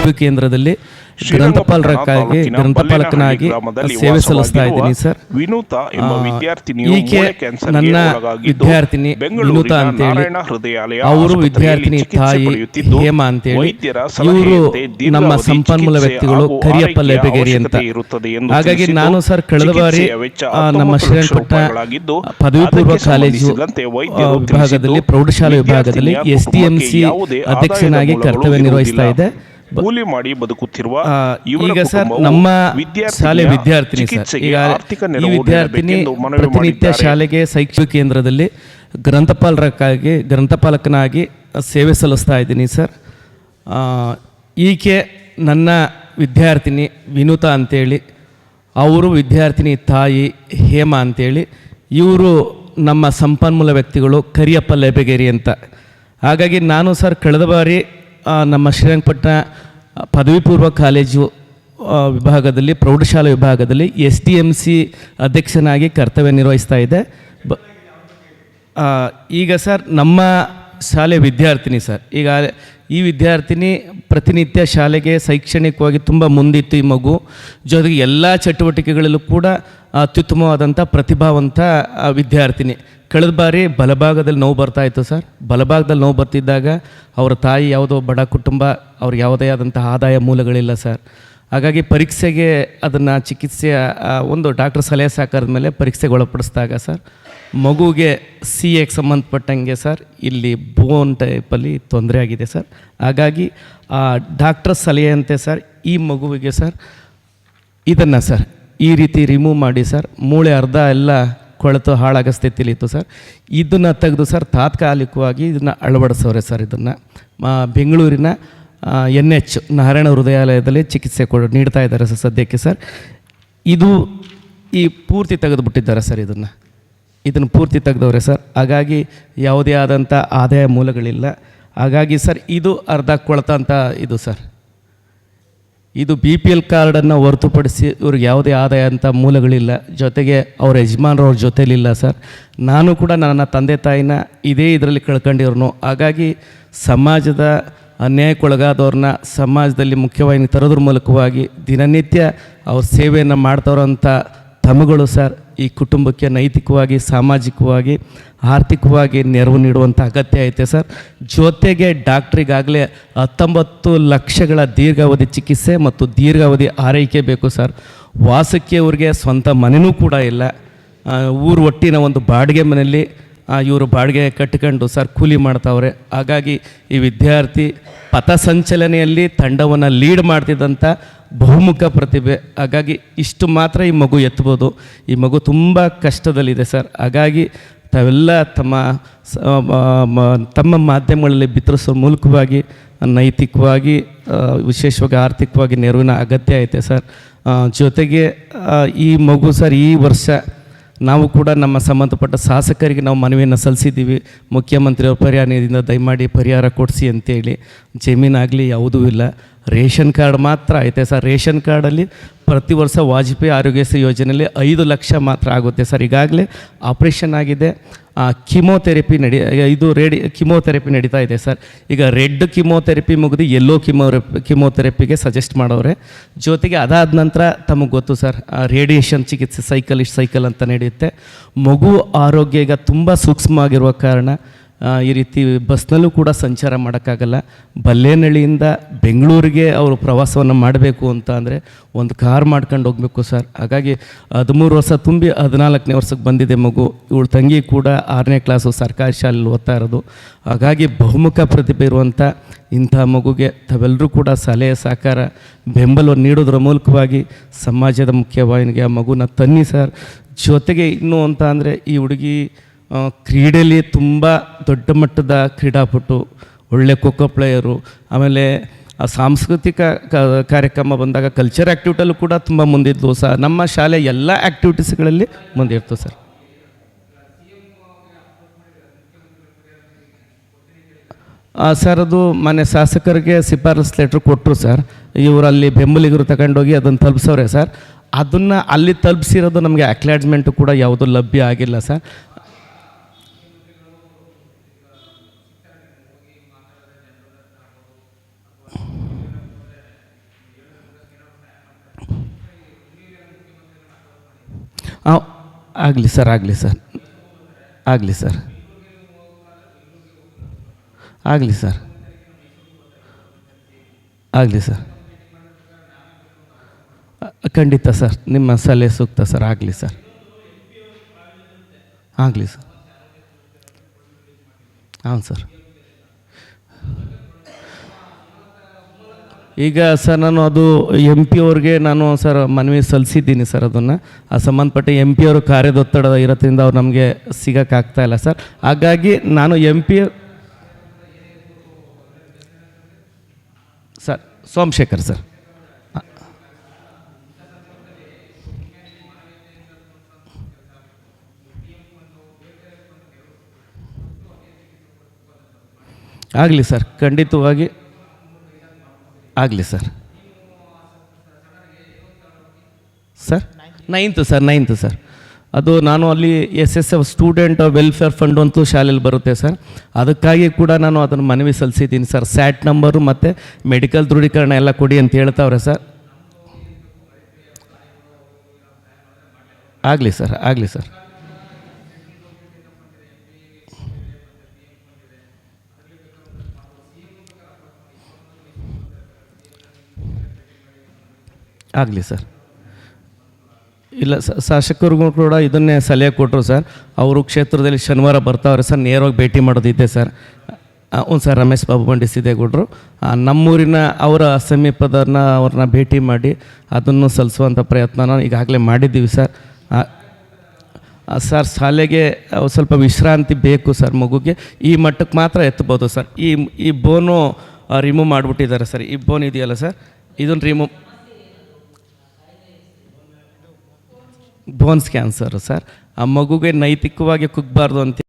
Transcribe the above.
ಸೈನಿಕ ಕೇಂದ್ರದಲ್ಲಿ ಗ್ರಂಥಪಾಲರಕ್ಕಾಗಿ ಗ್ರಂಥಪಾಲಕನಾಗಿ ಸೇವೆ ಸಲ್ಲಿಸ್ತಾ ಇದ್ದೀನಿ ಸರ್. ಈಕೆ ನನ್ನ ವಿದ್ಯಾರ್ಥಿನಿ ವಿನೂತ ಅಂತೇಳಿ ಅವರು ವಿದ್ಯಾರ್ಥಿನಿ ತಾಯಿ ಹೇಮ ಅಂತೇಳಿ ವೈದ್ಯರ ಇವರು ನಮ್ಮ ಸಂಪನ್ಮೂಲ ವ್ಯಕ್ತಿಗಳು ಕರಿಯಪ್ಪ ಲೇಬೆಗೇರಿ ಅಂತ. ಇರುತ್ತದೆ ಹಾಗಾಗಿ ನಾನು ಸರ್ ಕಳೆದ ಬಾರಿ ನಮ್ಮ 19 ಲಕ್ಷ ಶ್ರೀರಂಗಪಟ್ಟಣ ರೂಪಾಯಿಗಳಾಗಿದ್ದು, ಪದವಿ ಪೂರ್ವ ಕಾಲೇಜು ವಿಭಾಗದಲ್ಲಿ ಪ್ರೌಢಶಾಲಾ ವಿಭಾಗದಲ್ಲಿ ಎಸ್ ಟಿ ಎಂ ಸಿ ಅಧ್ಯಕ್ಷನಾಗಿ ಕರ್ತವ್ಯ ನಿರ್ವಹಿಸ್ತಾ ಇದೆ. ಕೂಲಿ ಮಾಡಿ ಬದುಕುತ್ತಿರುವ ಈಗ ಸರ್ ನಮ್ಮ ಶಾಲೆ ವಿದ್ಯಾರ್ಥಿನಿ ಸರ್ ಈಗ ಈ ವಿದ್ಯಾರ್ಥಿನಿ ಪ್ರತಿನಿತ್ಯ ಶಾಲೆಗೆ ಶೈಕ್ಷಣಿಕ ಕೇಂದ್ರದಲ್ಲಿ ಗ್ರಂಥಪಾಲರಕ್ಕಾಗಿ ಗ್ರಂಥಪಾಲಕನಾಗಿ ಸೇವೆ ಸಲ್ಲಿಸ್ತಾ ಇದ್ದೀನಿ ಸರ್. ಈಕೆ ನನ್ನ ವಿದ್ಯಾರ್ಥಿನಿ ವಿನೂತ ಅಂತೇಳಿ ಅವರು ವಿದ್ಯಾರ್ಥಿನಿ ತಾಯಿ ಹೇಮ ಅಂತೇಳಿ ಇವರು ನಮ್ಮ ಸಂಪನ್ಮೂಲ ವ್ಯಕ್ತಿಗಳು ಕರಿಯಪ್ಪ ಲೆಬೆಗೇರಿ ಅಂತ. ಹಾಗಾಗಿ ನಾನು ಸರ್ ಕಳೆದ ಬಾರಿ ನಮ್ಮ ಶ್ರೀರಂಗಪಟ್ಟಣ ಪದವಿ ಪೂರ್ವ ಕಾಲೇಜು ವಿಭಾಗದಲ್ಲಿ, ಪ್ರೌಢಶಾಲಾ ವಿಭಾಗದಲ್ಲಿ ಎಸ್ ಟಿ ಎಂ ಸಿ ಅಧ್ಯಕ್ಷನಾಗಿ ಕರ್ತವ್ಯ ನಿರ್ವಹಿಸ್ತಾ ಇದೆ. ಬ ಈಗ ಸರ್, ನಮ್ಮ ಶಾಲೆ ವಿದ್ಯಾರ್ಥಿನಿ ಸರ್, ಈಗ ಈ ವಿದ್ಯಾರ್ಥಿನಿ ಪ್ರತಿನಿತ್ಯ ಶಾಲೆಗೆ ಶೈಕ್ಷಣಿಕವಾಗಿ ತುಂಬ ಮುಂದಿತ್ತು ಈ ಮಗು. ಜೊತೆಗೆ ಎಲ್ಲ ಚಟುವಟಿಕೆಗಳಲ್ಲೂ ಕೂಡ ಅತ್ಯುತ್ತಮವಾದಂಥ ಪ್ರತಿಭಾವಂತ ವಿದ್ಯಾರ್ಥಿನಿ. ಕಳೆದ ಬಾರಿ ಬಲಭಾಗದಲ್ಲಿ ನೋವು ಬರ್ತಾ ಇತ್ತು ಸರ್. ಬಲಭಾಗದಲ್ಲಿ ನೋವು ಬರ್ತಿದ್ದಾಗ ಅವರ ತಾಯಿ ಯಾವುದೋ ಬಡ ಕುಟುಂಬ, ಅವ್ರ ಯಾವುದೇ ಆದಂಥ ಆದಾಯ ಮೂಲಗಳಿಲ್ಲ ಸರ್. ಹಾಗಾಗಿ ಪರೀಕ್ಷೆಗೆ ಅದನ್ನು ಚಿಕಿತ್ಸೆಯ ಒಂದು ಡಾಕ್ಟರ್ ಸಲಹೆ ಸಾಕಾದ ಮೇಲೆ ಪರೀಕ್ಷೆಗೆ ಒಳಪಡಿಸಿದಾಗ ಸರ್ ಮಗುಗೆ ಸಿ ಎಗೆ ಸಂಬಂಧಪಟ್ಟಂಗೆ ಸರ್ ಇಲ್ಲಿ ಬೋನ್ ಟೈಪಲ್ಲಿ ತೊಂದರೆ ಆಗಿದೆ ಸರ್ ಹಾಗಾಗಿ, ಆ ಡಾಕ್ಟರ್ ಸಲಹೆಯಂತೆ ಸರ್ ಈ ಮಗುವಿಗೆ ಸರ್ ಇದನ್ನು ಸರ್ ಈ ರೀತಿ ರಿಮೂವ್ ಮಾಡಿ ಸರ್ ಮೂಳೆ ಅರ್ಧ ಎಲ್ಲ ಕೊಳೆತು ಹಾಳಾಗೋ ಸ್ಥಿತಿಲಿ ಇತ್ತು ಸರ್ ಇದನ್ನು ತೆಗೆದು ಸರ್ ತಾತ್ಕಾಲಿಕವಾಗಿ ಇದನ್ನು ಅಳವಡಿಸೋರೆ ಸರ್ ಇದನ್ನು. ಬೆಂಗಳೂರಿನ ಎನ್ ಎಚ್ ನಾರಾಯಣ ಹೃದಯಾಲಯದಲ್ಲಿ ಚಿಕಿತ್ಸೆ ಕೊಡ, ನೀಡ್ತಾ ಇದ್ದಾರೆ ಸರ್ ಸದ್ಯಕ್ಕೆ ಸರ್ ಇದು ಈ ಪೂರ್ತಿ ತೆಗೆದುಬಿಟ್ಟಿದ್ದಾರೆ ಸರ್ ಇದನ್ನು. ಇದನ್ನು ಪೂರ್ತಿ ತೆಗೆದವ್ರೆ ಸರ್. ಹಾಗಾಗಿ ಯಾವುದೇ ಆದಂಥ ಆದಾಯ ಮೂಲಗಳಿಲ್ಲ. ಹಾಗಾಗಿ ಸರ್, ಇದು ಅರ್ಧ ಕೊಳ್ತಂಥ ಇದು ಸರ್. ಇದು ಬಿ ಪಿ ಎಲ್ ಕಾರ್ಡನ್ನು ಹೊರತುಪಡಿಸಿ ಇವ್ರಿಗೆ ಯಾವುದೇ ಆದಾಯ ಅಂತ ಮೂಲಗಳಿಲ್ಲ. ಜೊತೆಗೆ ಅವ್ರ ಯಜಮಾನ್ರು ಅವ್ರ ಜೊತೇಲಿಲ್ಲ ಸರ್. ನಾನು ಕೂಡ ನನ್ನ ತಂದೆ ತಾಯಿನ ಇದೇ ಇದರಲ್ಲಿ ಕಳ್ಕೊಂಡಿರೋನು. ಹಾಗಾಗಿ ಸಮಾಜದ ಅನ್ಯಾಯಕ್ಕೊಳಗಾದವ್ರನ್ನ ಸಮಾಜದಲ್ಲಿ ಮುಖ್ಯವಾಗಿ ತರೋದ್ರ ಮೂಲಕವಾಗಿ ದಿನನಿತ್ಯ ಅವ್ರ ಸೇವೆಯನ್ನು ಮಾಡ್ತವ್ರಂಥ ತಮಗಳು ಸರ್. ಈ ಕುಟುಂಬಕ್ಕೆ ನೈತಿಕವಾಗಿ, ಸಾಮಾಜಿಕವಾಗಿ, ಆರ್ಥಿಕವಾಗಿ ನೆರವು ನೀಡುವಂಥ ಅಗತ್ಯ ಐತೆ ಸರ್. ಜೊತೆಗೆ ಡಾಕ್ಟ್ರಿಗಾಗಲೇ ಹತ್ತೊಂಬತ್ತು ಲಕ್ಷಗಳ ದೀರ್ಘಾವಧಿ ಚಿಕಿತ್ಸೆ ಮತ್ತು ದೀರ್ಘಾವಧಿ ಆರೈಕೆ ಬೇಕು ಸರ್. ವಾಸಕ್ಕೆ ಅವ್ರಿಗೆ ಸ್ವಂತ ಮನೆಯೂ ಕೂಡ ಇಲ್ಲ. ಊರು ಒಟ್ಟಿನ ಒಂದು ಬಾಡಿಗೆ ಮನೆಯಲ್ಲಿ ಇವರು ಬಾಡಿಗೆ ಕಟ್ಕೊಂಡು ಸರ್ ಕೂಲಿ ಮಾಡ್ತಾವ್ರೆ. ಹಾಗಾಗಿ ಈ ವಿದ್ಯಾರ್ಥಿ ಪಥಸಂಚಲನೆಯಲ್ಲಿ ತಂಡವನ್ನು ಲೀಡ್ ಮಾಡ್ತಿದ್ದಂಥ ಬಹುಮುಖ ಪ್ರತಿಭೆ. ಹಾಗಾಗಿ ಇಷ್ಟು ಮಾತ್ರ ಈ ಮಗು ಎತ್ಬೋದು. ಈ ಮಗು ತುಂಬ ಕಷ್ಟದಲ್ಲಿದೆ ಸರ್. ಹಾಗಾಗಿ ತಾವೆಲ್ಲ ತಮ್ಮ ತಮ್ಮ ಮಾಧ್ಯಮಗಳಲ್ಲಿ ಬಿತ್ತರಿಸೋ ಮೂಲಕವಾಗಿ, ನೈತಿಕವಾಗಿ ವಿಶೇಷವಾಗಿ ಆರ್ಥಿಕವಾಗಿ ನೆರವಿನ ಅಗತ್ಯ ಐತೆ ಸರ್. ಜೊತೆಗೆ ಈ ಮಗು ಸರ್ ಈ ವರ್ಷ ನಾವು ಕೂಡ ನಮ್ಮ ಸಂಬಂಧಪಟ್ಟ ಶಾಸಕರಿಗೆ ನಾವು ಮನವಿಯನ್ನು ಸಲ್ಲಿಸಿದ್ದೀವಿ. ಮುಖ್ಯಮಂತ್ರಿಯವ್ರ ಪರಿಹಾರ ಪರಿಹಾರದಿಂದ ದಯಮಾಡಿ ಪರಿಹಾರ ಕೊಡಿಸಿ ಅಂತೇಳಿ. ಜಮೀನಾಗಲಿ ಯಾವುದೂ ಇಲ್ಲ. ರೇಷನ್ ಕಾರ್ಡ್ ಮಾತ್ರ ಐತೆ ಸರ್. ರೇಷನ್ ಕಾರ್ಡಲ್ಲಿ ಪ್ರತಿ ವರ್ಷ ವಾಜಪೇಯಿ ಆರೋಗ್ಯಶ್ರೀ ಯೋಜನೆಯಲ್ಲಿ ಐದು ಲಕ್ಷ ಮಾತ್ರ ಆಗುತ್ತೆ ಸರ್. ಈಗಾಗಲೇ ಆಪ್ರೇಷನ್ ಆಗಿದೆ. ಕಿಮೋಥೆರಪಿ ನಡಿ, ಇದು ರೇಡಿ, ಕಿಮೋಥೆರಪಿ ನಡೀತಾ ಇದೆ ಸರ್. ಈಗ ರೆಡ್ ಕಿಮೋಥೆರಪಿ ಮುಗಿದು ಎಲ್ಲೋ ಕಿಮೋ, ಕಿಮೋಥೆರಪಿಗೆ ಸಜೆಸ್ಟ್ ಮಾಡೋರೆ. ಜೊತೆಗೆ ಅದಾದ ನಂತರ ತಮಗೆ ಗೊತ್ತು ಸರ್ ರೇಡಿಯೇಷನ್ ಚಿಕಿತ್ಸೆ ಸೈಕಲ್ ಇಷ್ಟು ಸೈಕಲ್ ಅಂತ ನಡೆಯುತ್ತೆ. ಮಗು ಆರೋಗ್ಯ ಈಗ ತುಂಬ ಸೂಕ್ಷ್ಮವಾಗಿರುವ ಕಾರಣ ಈ ರೀತಿ ಬಸ್ನಲ್ಲೂ ಕೂಡ ಸಂಚಾರ ಮಾಡೋಕ್ಕಾಗಲ್ಲ. ಬಲ್ಲೇನಹಳ್ಳಿಯಿಂದ ಬೆಂಗಳೂರಿಗೆ ಅವರು ಪ್ರವಾಸವನ್ನು ಮಾಡಬೇಕು ಅಂತ ಅಂದರೆ ಒಂದು ಕಾರ್ ಮಾಡ್ಕೊಂಡು ಹೋಗಬೇಕು ಸರ್. ಹಾಗಾಗಿ ಹದಿಮೂರು ವರ್ಷ ತುಂಬಿ ಹದಿನಾಲ್ಕನೇ ವರ್ಷಕ್ಕೆ ಬಂದಿದೆ ಮಗು. ಇವಳು ತಂಗಿ ಕೂಡ ಆರನೇ ಕ್ಲಾಸು ಸರ್ಕಾರಿ ಶಾಲೆಯಲ್ಲಿ ಓದ್ತಾ ಇರೋದು. ಹಾಗಾಗಿ ಬಹುಮುಖ ಪ್ರತಿಭೆ ಇರುವಂಥ ಇಂಥ ಮಗುಗೆ ತಾವೆಲ್ಲರೂ ಕೂಡ ಸಲಹೆ, ಸಹಕಾರ ಬೆಂಬಲವನ್ನು ನೀಡೋದ್ರ ಮೂಲಕವಾಗಿ ಸಮಾಜದ ಮುಖ್ಯವಾಹಿನಿಗೆ ಆ ಮಗುನ ತನ್ನಿ ಸರ್. ಜೊತೆಗೆ ಇನ್ನೂ ಅಂತ ಅಂದರೆ ಈ ಹುಡುಗಿ ಕ್ರೀಡೆಯಲ್ಲಿ ತುಂಬ ದೊಡ್ಡ ಮಟ್ಟದ ಕ್ರೀಡಾಪಟು, ಒಳ್ಳೆ ಖೋಖೋ ಪ್ಲೇಯರು ಆಮೇಲೆ ಆ ಸಾಂಸ್ಕೃತಿಕ ಕಾರ್ಯಕ್ರಮ ಬಂದಾಗ ಕಲ್ಚರ್ ಆ್ಯಕ್ಟಿವಿಟಲ್ಲೂ ಕೂಡ ತುಂಬ ಮುಂದಿದ್ವು ಸರ್. ನಮ್ಮ ಶಾಲೆ ಎಲ್ಲ ಆ್ಯಕ್ಟಿವಿಟೀಸ್ಗಳಲ್ಲಿ ಮುಂದಿರ್ತು ಸರ್. ಸರ್, ಅದು ಮನೆ ಶಾಸಕರಿಗೆ ಶಿಫಾರಸ್ ಲೆಟ್ರ್ ಕೊಟ್ಟರು ಸರ್. ಇವರು ಅಲ್ಲಿ ಬೆಂಬಲಿಗರು ತಗೊಂಡೋಗಿ ಅದನ್ನು ತಲುಪಿಸೋರೆ ಸರ್. ಅದನ್ನು ಅಲ್ಲಿ ತಲುಪಿಸಿರೋದು ನಮಗೆ ಅಕ್ಲಾಡ್ಜ್ಮೆಂಟು ಕೂಡ ಯಾವುದೂ ಲಭ್ಯ ಆಗಿಲ್ಲ ಸರ್. ಆಗಲಿ ಸರ್ ಆಗಲಿ ಸರ್. ಆಗಲಿ ಸರ್. ಆಗಲಿ ಸರ್. ಆಗಲಿ ಸರ್. ಖಂಡಿತ ಸರ್, ನಿಮ್ಮ ಸಲಹೆ ಸೂಕ್ತ ಸರ್, ಆಗಲಿ ಸರ್. ಆಗಲಿ ಸರ್. ಹಾಂ ಸರ್. ಈಗ ಸರ್, ನಾನು ಅದು ಎಂ ಪಿ ಅವ್ರಿಗೆ ನಾನು ಸರ್ ಮನವಿ ಸಲ್ಲಿಸಿದ್ದೀನಿ ಸರ್ ಅದನ್ನು. ಆ ಸಂಬಂಧಪಟ್ಟ ಎಂ ಪಿ ಅವರು ಕಾರ್ಯದೊತ್ತಡ ಇರೋದ್ರಿಂದ ಅವ್ರು ನಮಗೆ ಸಿಗೋಕ್ಕಾಗ್ತಾ ಇಲ್ಲ ಸರ್. ಹಾಗಾಗಿ ನಾನು M P sir, Somashekar sir. ಆಗಲಿ ಸರ್, ಖಂಡಿತವಾಗಿ ಆಗಲಿ sir. Sir? Ninth sir ninth sir. ಅದು ನಾನು ಅಲ್ಲಿ S S F student welfare fund ಅಂತೂ ಶಾಲೆಯಲ್ಲಿ ಬರುತ್ತೆ ಸರ್. ಅದಕ್ಕಾಗಿ ಕೂಡ ನಾನು ಅದನ್ನು ಮನವಿ ಸಲ್ಲಿಸಿದ್ದೀನಿ ಸರ್. ಸ್ಯಾಟ್ ನಂಬರು ಮತ್ತು ಮೆಡಿಕಲ್ ದೃಢೀಕರಣ ಎಲ್ಲ ಕೊಡಿ ಅಂತ ಹೇಳ್ತಾವ್ರೆ ಸರ್. ಆಗಲಿ ಸರ್ ಆಗಲಿ ಸರ್. ಆಗಲಿ ಸರ್. ಇಲ್ಲ ಶಾಸಕರಿಗೂ ಕೂಡ ಇದನ್ನೇ ಸಲಹೆ ಕೊಟ್ಟರು ಸರ್. ಅವರು ಕ್ಷೇತ್ರದಲ್ಲಿ ಶನಿವಾರ ಬರ್ತಾವ್ರೆ ಸರ್ ನೇರವಾಗಿ ಭೇಟಿ ಮಾಡೋದಿದ್ದೆ ಸರ್. ಹ್ಞೂ ಸರ್ ರಮೇಶ್ ಬಾಬು ಬಂಡಿ ಆ, ನಮ್ಮೂರಿನ ಅವರ ಸಮೀಪದನ್ನ ಅವ್ರನ್ನ ಭೇಟಿ ಮಾಡಿ ಅದನ್ನು ಸಲ್ಲಿಸುವಂಥ ಪ್ರಯತ್ನನ ಈಗಾಗಲೇ ಮಾಡಿದ್ದೀವಿ ಸರ್. ಸರ್ ಶಾಲೆಗೆ ಸ್ವಲ್ಪ ವಿಶ್ರಾಂತಿ ಬೇಕು ಸರ್ ಮಗುಗೆ. ಈ ಮಟ್ಟಕ್ಕೆ ಮಾತ್ರ ಎತ್ತಬೋದು ಸರ್. ಈ ಈ ಬೋನು ರಿಮೂವ್ ಮಾಡಿಬಿಟ್ಟಿದ್ದಾರೆ ಸರ್. ಈ ಬೋನ್ ಇದೆಯಲ್ಲ ಸರ್? ಇದನ್ನು ರಿಮೂವ್ ಬೋನ್ಸ್ ಕ್ಯಾನ್ಸರ್ ಸರ್ ಆ ಮಗುಗೆ ನೈತಿಕವಾಗಿ ಕುಗ್ಬಾರ್ದು ಅಂತ